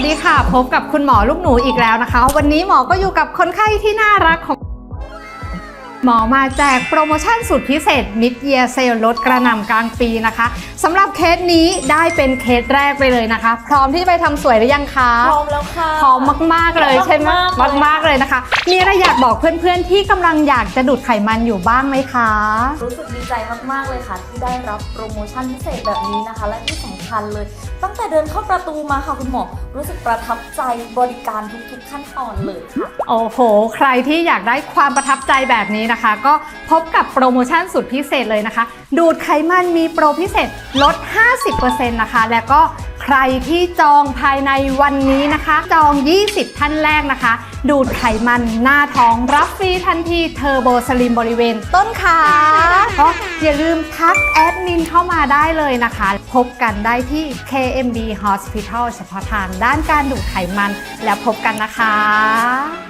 วัสดีค่ะ พบกับคุณหมอลูกหนูอีกแล้วนะคะ วันนี้หมอก็อยู่กับคนไข้ที่น่ารักของ หมอมาแจกโปรโมชั่นสุดพิเศษ มิดเยียเซลลดกระหน่ำกลางปีนะคะสำหรับเคสนี้ได้เป็นเคสแรกไปเลยนะคะ พร้อมที่จะไปทำสวยหรือยังคะพร้อมแล้วค่ะ พร้อมมากๆเลยใช่ไหมมากๆเลยมากๆเลยนะคะ มีอะไรอยากบอกเพื่อนๆ ที่กำลังอยากจะดูดไขมันอยู่บ้างไหมคะ รู้สึกดีใจมากๆเลยค่ะ ที่ได้รับโปรโมชั่นพิเศษแบบนี้นะคะ และที่สำคัญเลย ตั้งแต่เดินเข้าประตูมาค่ะคุณหมอรู้สึกประทับใจบริการทุกๆขั้นตอนเลยค่ะโอ้โห ใครที่อยากได้ความประทับใจแบบนี้นะคะ ก็พบกับโปรโมชั่นสุดพิเศษเลยนะคะ ดูดไขมันมีโปรพิเศษลด 50%นะคะ แล้วก็ใครที่จองภายในวันนี้นะคะ จอง 20 ท่านแรกนะคะ ดูดไขมันหน้าท้องรับฟรีทันทีเทอร์โบสลิมบริเวณต้นขาเพราะอย่าลืมทักแอดมินเข้ามาได้เลยนะคะ พบกันได้ที่ KMB Hospital เฉพาะทางด้านการดูดไขมันแล้วพบกันนะคะ